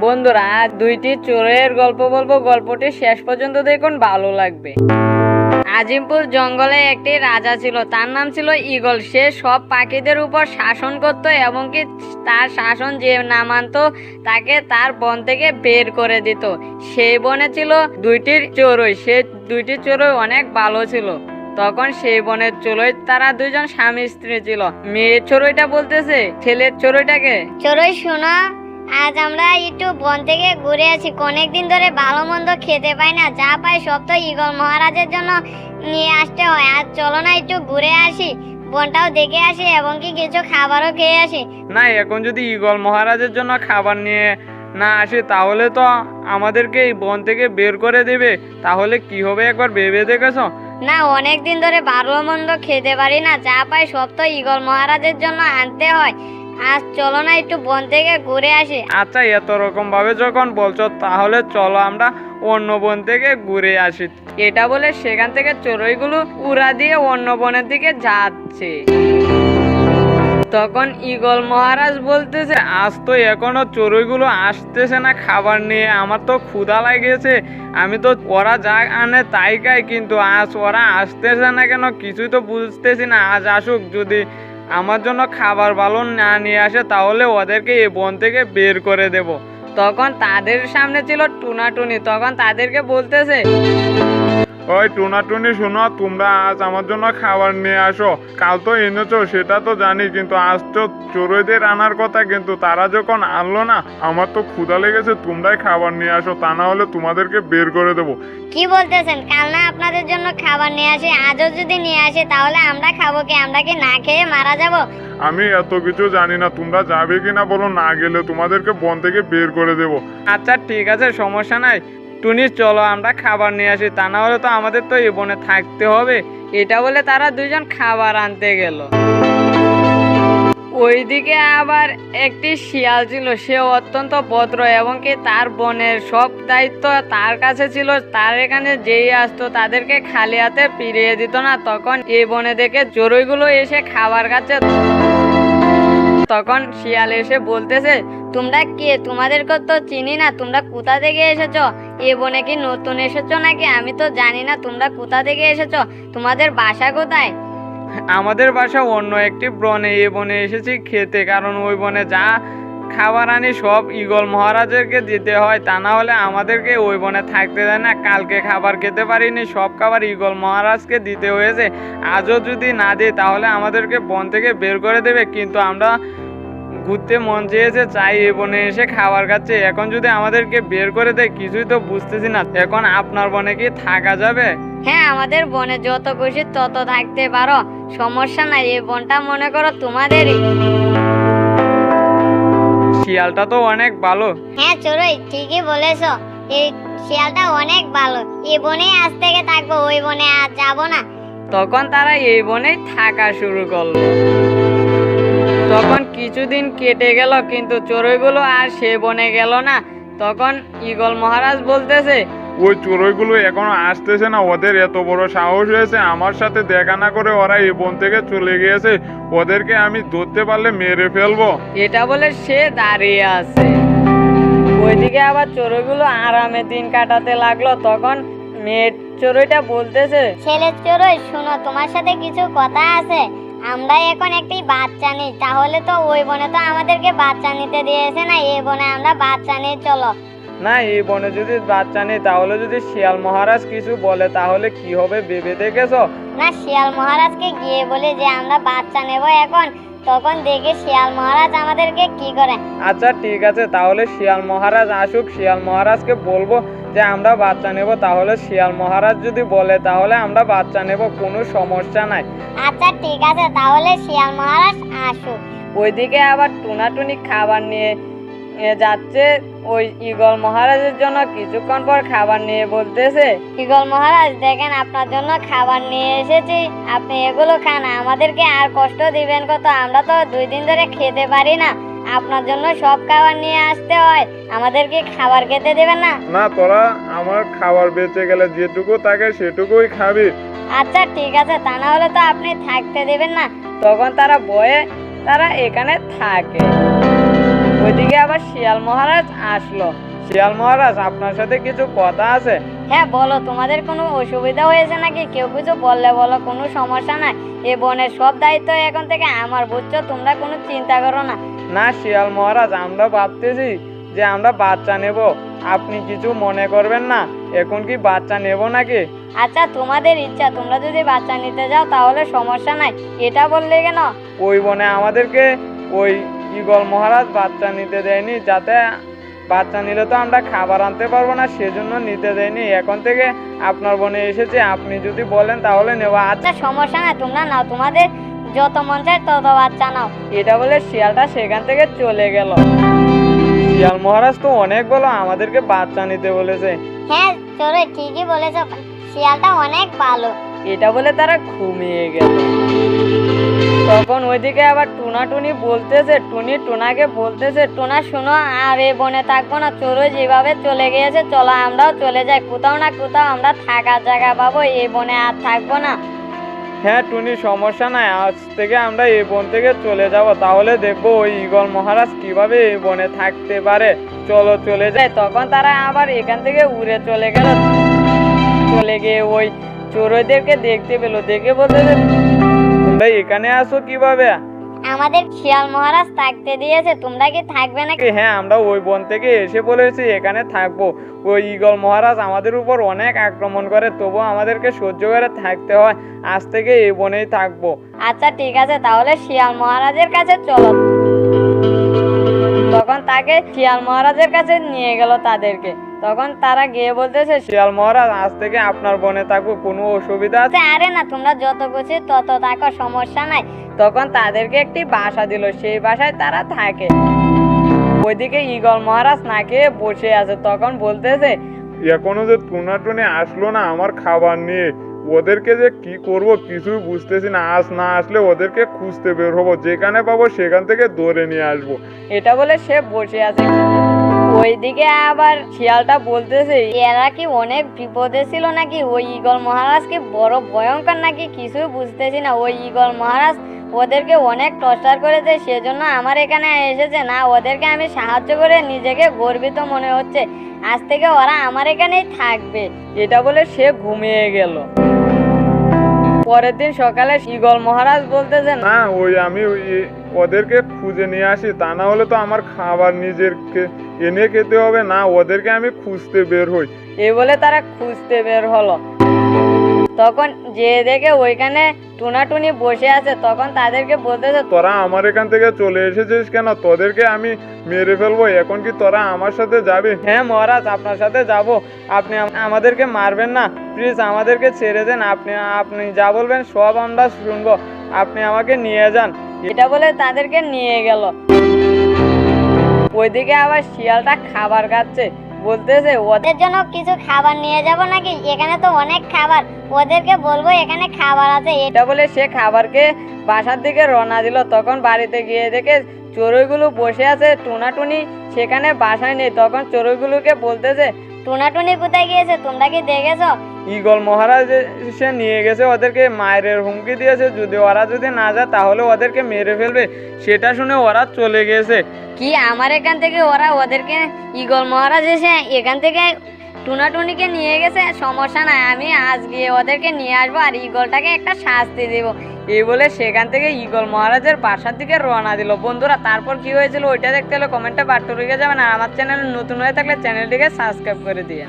বন্ধুরা, দুইটি চোরের গল্প বলব, গল্পটি শেষ পর্যন্ত দেখুন, ভালো লাগবে। আজিমপুর জঙ্গলে একটি রাজা ছিল, তার নাম ছিল ঈগল। সে সব পাখিদের উপর শাসন করত এবং কি তার শাসন যে না মানত, তাকে তার বন থেকে বের করে দিত। সেই বনে ছিল দুইটি চড়ুই, সে দুইটি চড়ুই অনেক ভালো ছিল। তখন সেই বনের চড়ুই, তারা দুইজন স্বামী স্ত্রী ছিল। মেয়ের চড়ুইটা বলতেছে, ছেলের চড়ুইটাকে। চড়ুই শোনো আজ আমরা একটু বন থেকে ঘুরে আসি। অনেকদিন ধরে ভালো মন্দ খেতে পাই না যা পাই সব তো ইগল মহারাজের জন্য নিয়ে আসতে হয়। আজ চলো না একটু ঘুরে আসি বনটাও দেখে আসি এবং কি কিছু খাবারও খেয়ে আসি। না এখন যদি ঈগল মহারাজের জন্য খাবার নিয়ে না আসে তাহলে তো আমাদেরকে এই বন থেকে বের করে দেবে। তাহলে কি হবে একবার ভেবে দেখেছ? না অনেক দিন ধরে ভালো মন্দ খেতে পারি না যা পাই সব তো ইগল মহারাজের জন্য আনতে হয়। আজ চলো না একটু বন থেকে ঘুরে আসি। আচ্ছা এত রকম ভাবে যখন বলছো, তাহলে চলো আমরা অন্য বন থেকে ঘুরে আসি। এটা বলে সেখান থেকে চড়ুইগুলো উড়া দিয়ে অন্য বনের দিকে যাচ্ছে। তখন ঈগল মহারাজ বলতেছে, আজ তো এখনও চড়ুইগুলো আসতেছে না খাবার নিয়ে, আমার তো ক্ষুধা লাগেছে। আমি তো ওরা যা আনে তাই খাই, কিন্তু আজ ওরা আসতেছে না কেন, কিছুই তো বুঝতেছি না। আজ আসুক যদি আমার জন্য খাবার ভালো না নিয়ে আসে, তাহলে ওদেরকে এই বন থেকে বের করে দেব। তখন তাদের সামনে ছিল টুনাটুনি, তখন তাদেরকে বলতেছে ওই টুনাটুনি শোনো তোমরা আজ আমার জন্য খাবার নিয়ে আসো। কাল তো এনেছো সেটা তো জানি কিন্তু আজ তো চড়ুইদের আনার কথা কিন্তু তারা যখন আনলো না আমার তো ক্ষুধা লেগেছে তোমরাই খাবার নিয়ে আসো তা না হলে তোমাদেরকে বের করে দেবো। কি বলতেছেন? কাল না আপনাদের জন্য খাবার নিয়ে আসে আজও যদি নিয়ে আসে তাহলে আমরা খাব কি? আমরা কি না খেয়ে মারা যাব? আমি এত কিছু জানি না তোমরা যাবে কিনা বলো না গেলে তোমাদেরকে বন থেকে বের করে দেবো। আচ্ছা ঠিক আছে সমস্যা নাই। টুনি, চলো আমরা খাবার নিয়ে আসি। তা না হলে তো আমাদের তো এই বনে থাকতে হবে। এটা বলে তারা দুজন খাবার আনতে গেল। ওইদিকে আবার একটি শিয়াল ছিল। সে অত্যন্ত ভদ্র এবং কি তার বনের সব দায়িত্ব তার কাছে ছিল। তার এখানে যেই আসতো তাদেরকে খালি হাতে ফিরিয়ে দিত না। তখন এই বনে দেখে চড়ুইগুলো এসে খাবার খাচ্ছে। তখন শিয়াল এসে বলতেছে তোমরা কে? তোমাদেরকে তো চিনি না। তোমরা কোথা থেকে এসেছ? এ বনে কি নতুন এসেছ নাকি? আমি তো জানি না তোমরা কোথা থেকে এসেছ। তোমাদের বাসা কোথায়? আমাদের বাসা অন্য একটি বনে। এ বনে এসেছি খেতে, কারণ ওই বনে যা খাবার আনি সব ঈগল মহারাজেরকে দিতে হয়। তা না হলে আমাদেরকে ওই বনে থাকতে দেয় না। কালকে খাবার খেতে পারিনি, সব খাবার ঈগল মহারাজকে দিতে হয়েছে। আজও যদি না দিই তাহলে আমাদেরকে বন থেকে বের করে দেবে। কিন্তু আমরা ঘুরতে মন চেয়েছে চাই এ বনে এসে খাবার খাচ্ছে। এখন যদি আমাদেরকে বের করে দেয় কিছুই তো বুঝতেছি না। এখন আপনার বনে কি থাকা যাবে? হ্যাঁ আমাদের বনে যত খুশি তত থাকতে পারো। সমস্যা নাই এই বনটা মনে করো তোমাদেরই। শিয়ালটা তো অনেক ভালো। হ্যাঁ চড়ুই ঠিকই বলেছ। এই শিয়ালটা অনেক ভালো। এই বনে আজ থেকে থাকব ওই বনে আর যাব না। তখন তারা এই বনেই থাকা শুরু করল। তখন কিছুদিন কেটে গেল কিন্তু চড়ুইগুলো আর সে বনে গেল না। তখন ঈগল মহারাজ বলতেছে ওই চড়ুইগুলো এখনও আসতেছে না ওদের এত বড় সাহস হয়েছে আমার সাথে দেখা না করে ওরা এই বন থেকে চলে গিয়েছে ওদেরকে আমি ধরতে পারলে মেরে ফেলব। এটা বলে সে দাঁড়িয়ে আছে। ওইদিকে আবার চড়ুইগুলো আরামে দিন কাটাতে লাগল তখন মেয়ের চড়ুইটা বলতেছে ছেলে চড়ুই শোনো তোমার সাথে কিছু কথা আছে। আমরা এখন একটি বাচ্চা নিই তাহলে তো ওই বনে তো আমাদেরকে বাচ্চা নিতে দিয়েছে না এই বনে আমরা বাচ্চা নিয়ে চলো। না এই বনে যদি বাচ্চা নেই তাহলে যদি শিয়াল মহারাজ কিছু বলে তাহলে কি হবে ভেবে দেখেছ? না শিয়াল মহারাজকে গিয়ে বলি যে আমরা বাচ্চা নেব এখন। তখন দেখি শিয়াল মহারাজ আমাদেরকে কি করে। আচ্ছা ঠিক আছে তাহলে শিয়াল মহারাজ আসুক শিয়াল মহারাজকে বলব যে আমরা বাচ্চা নেব তাহলে শিয়াল মহারাজ যদি বলে তাহলে আমরা বাচ্চা নেব কোনো সমস্যা নাই। আচ্ছা ঠিক আছে তাহলে শিয়াল মহারাজ আসুক। ওইদিকে আবার টুনাটুনি খাবার নিয়ে যাচ্ছে। ওই ঈগল মহারাজের জন্য কিছুক্ষণ পর খাবার নিয়ে বলতেছে ইগল মহারাজ দেখেন আপনার জন্য খাবার নিয়ে এসেছি। আপনি এগুলো খান আমাদেরকে আর কষ্ট দিবেন কত? আমরা তো দুই দিন ধরে খেতে পারি না। আপনার জন্য সব খাবার নিয়ে আসতে হয়। আমাদেরকে খাবার খেতে দেবেন না? না তোরা আমার খাবার বেঁচে গেলে যেটুকু থাকে সেটুকুই খাবি। আচ্ছা ঠিক আছে তা না হলে তো আপনি থাকতে দেবেন না। তখন তারা বয়ে তারা এখানে থাকে। ওইদিকে আবার শিয়াল মহারাজ আসলো। শিয়াল মহারাজ আপনার সাথে কিছু কথা আছে? হ্যাঁ বলো তোমাদের কোনো অসুবিধা হয়েছে নাকি? কেউ কিছু বললে বলো কোনো সমস্যা নাই। এ বনের সব দায়িত্ব এখন থেকে আমার বুঝছ তোমরা কোনো চিন্তা করো না। না শিয়াল মহারাজ আমরা ভাবতেছি যে আমরা বাচ্চা নেব। আপনি কিছু মনে করবেন না? এখন কি বাচ্চা নেব নাকি? আচ্ছা তোমাদের ইচ্ছা তোমরা যদি বাচ্চা নিতে যাও তাহলে সমস্যা নাই। এটা বললে কেন? ওই বনে আমাদেরকে ওই ইগল মহারাজ বাচ্চা নিতে দেয়নি যাতে বাচ্চা নিলে তো আমরা খাবার আনতে পারব না সেজন্য নিতে দেয়নি। এখন থেকে আপনার বনে এসেছে আপনি যদি বলেন তাহলে নেওয়া আচ্ছা আচ্ছা সমস্যা নাই তোমরা নাও। তোমাদের যত মন চায় তত বাচ্চা নাও। এটা বলে শিয়ালটা সেখান থেকে চলে গেল। শিয়াল মহারাজ তো অনেক বলো আমাদেরকে বাচ্চা নিতে বলেছে। হ্যাঁ চলো ঠিকই বলেছ শিয়ালটা অনেক ভালো। এটা বলে তারা ঘুমিয়ে গেল। তখন ওইদিকে আবার টুনা টুনি বলতেছে টুনি টুনাকে বলতেছে টোনা শোনো আর এ বনে থাকব না চোরো যেভাবে চলে গিয়েছে চলো আমরাও চলে যাই। কোথাও না কোথাও আমরা থাকার জায়গা পাবো এই বনে আর থাকব না। হ্যাঁ টুনি, সমস্যা নাই। আজ থেকে আমরা এই বন থেকে চলে যাব। তাহলে দেখব ওই ইগল মহারাজ কীভাবে এই বনে থাকতে পারে। চলো, চলে যায় তখন তারা আবার এখান থেকে উড়ে চলে গেল। চলে গিয়ে ওই চোরদেরকে দেখতে পেল। দেখে বলতে তোমরা এখানে আসো কীভাবে? আমাদের শিয়াল মহারাজ থাকতে দিয়েছে তোমরা কি থাকবে নাকি হ্যাঁ আমরা ওই বন থেকে এসে বলেছি এখানে থাকব। ওই ঈগল মহারাজ আমাদের উপর অনেক আক্রমণ করে তবু আমাদেরকে সহ্য করে থাকতে হয়। আজ থেকে এই বনেই থাকব। আচ্ছা ঠিক আছে তাহলে শিয়াল মহারাজের কাছে চলো। তখন তাকে শিয়াল মহারাজের কাছে নিয়ে গেল তাদেরকে। তখন তারা গিয়ে বলতেছে শিয়াল মহারাজ আজ থেকে আপনার বনে থাকব কোনো অসুবিধা আছে? আরে না তোমরা যত খুশি তত থাকো সমস্যা নাই। তখন তাদেরকে একটি বাসা দিল সেই বাসায় তারা থাকে। ওইদিকে ইগল মহারাজ না খেয়ে বসে আছে তখন বলতেছে এখনও যে টুনা টুনি আসলো না আমার খাবার নিয়ে। ওদেরকে যে কি করব কিছুই বুঝতেছি না আজ না আসলে ওদেরকে খুঁজতে বের হব যেখানে পাবো সেখান থেকে ধরে নিয়ে আসব। এটা বলে সে বসে আছে। ওইদিকে আবার শিয়ালটা বলতেছে এরা কি অনেক বিপদে ছিল নাকি? ওই ইগল মহারাজ কি বড় ভয়ঙ্কর নাকি? কিছুই বুঝতেছি না। ওই ইগল মহারাজ ওদেরকে অনেক টর্চার করেছে সেজন্য আমার এখানে এসেছে। না ওদেরকে আমি সাহায্য করে নিজেকে গর্বিত মনে হচ্ছে। আজ থেকে ওরা আমার এখানেই থাকবে। এটা বলে সে ঘুমিয়ে গেল। পরের দিন সকালে ইগল মহারাজ বলতেছে না ওই আমি ওই ওদেরকে খুঁজে নিয়ে আসি। তা না হলে তো আমার খাবার নিজেরকে এনে খেতে হবে না ওদেরকে আমি খুঁজতে বের হই। এ বলে তারা খুঁজতে বের হলো। তখন যে দেখে ওইখানে টুনাটুনি বসে আছে তখন তাদেরকে বলতেছে তোরা আমার এখান থেকে চলে এসেছিস কেন? তোদেরকে আমি মেরে ফেলব এখন কি তোরা আমার সাথে যাবে? হ্যাঁ মহারাজ আপনার সাথে যাব। আপনি আমাদেরকে মারবেন না। প্লিজ আমাদেরকে ছেড়ে দেন। আপনি আপনি যা বলবেন সব আমরা শুনব। আপনি আমাকে নিয়ে যান। এটা বলে তাদেরকে নিয়ে গেল। ওইদিকে আবার শিয়ালটা খাবার খাচ্ছে। বলতেছে ওদের জন্য কিছু খাবার নিয়ে যাব নাকি? এখানে তো অনেক খাবার। ওদেরকে বলব এখানে খাবার আছে। এটা বলে সে খাবারকে বাসার দিকে রওনা দিল। তখন বাড়িতে গিয়ে দেখে চড়ুইগুলো বসে আছে টুনাটুনি সেখানে বাসায় নেই। তখন চড়ুইগুলোকে বলতেছে টুনাটুনি কোথায় গিয়েছে? তোমরা কি দেখেছ? ইগল মহারাজ সে নিয়ে গেছে, ওদেরকে মায়ের হুমকি দিয়েছে। যদি ওরা যদি না যায়, তাহলে ওদেরকে মেরে ফেলবে। সেটা শুনে ওরা চলে গেছে। কি আমার এখান থেকে ওরা ওদেরকে ইগল মহারাজ এসে এখান থেকে টুনাটুনিকে নিয়ে গেছে? সমস্যা নাই, আমি আজ গিয়ে ওদেরকে নিয়ে আসব আর ইগলটাকে একটা শাস্তি দেবো। এই বলে সেখান থেকে ইগল মহারাজের বাসার দিকে রওনা দিল। বন্ধুরা, তারপর কি হয়েছিল ওইটা দেখতে হলে কমেন্টে বাট্টু রেখে যাবেন। আর আমার চ্যানেল নতুন হয়ে থাকলে চ্যানেলটিকে সাবস্ক্রাইব করে দিয়ে